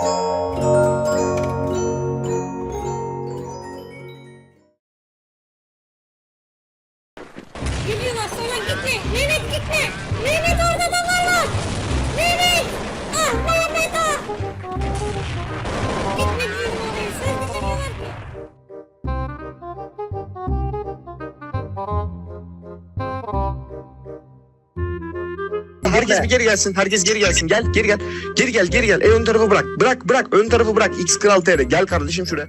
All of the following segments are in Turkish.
Geliyorlar sonra gitme. Mehmet gitme. Mehmet Herkes bir geri gelsin. Herkes geri gelsin. Gel, geri gel. Geri gel, geri gel. E ön tarafı bırak. Bırak, bırak. Ön tarafı bırak. X Kral TR. Gel kardeşim şuraya.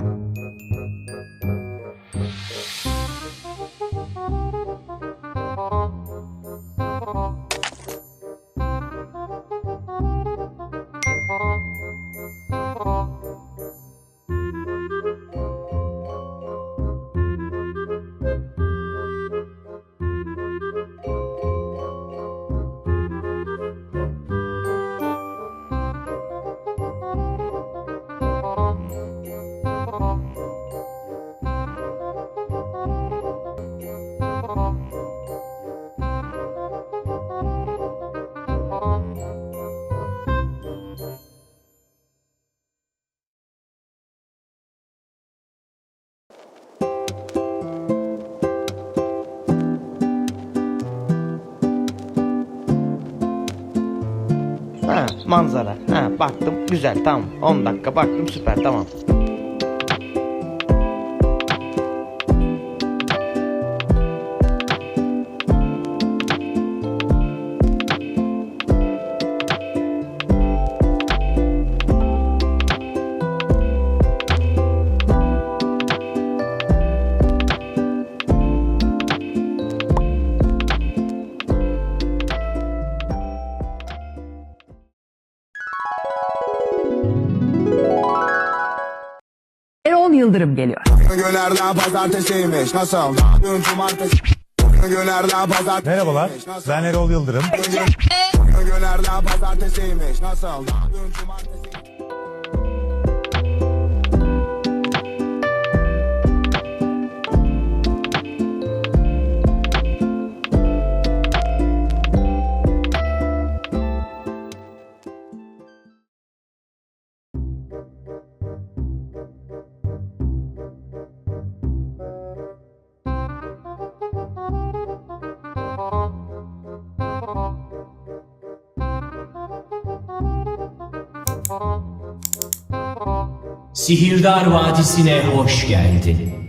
manzara. Ha baktım güzel tamam. 10 dakika baktım süper tamam. Erol Yıldırım geliyor. Günlerden pazartesiymiş nasıl? Dün cumartesi Günlerden pazartesiymiş Merhabalar, ben Erol Yıldırım. Günlerden pazartesiymiş nasıl? Dün cumartesi Sihirdar Vadisi'ne hoş geldin.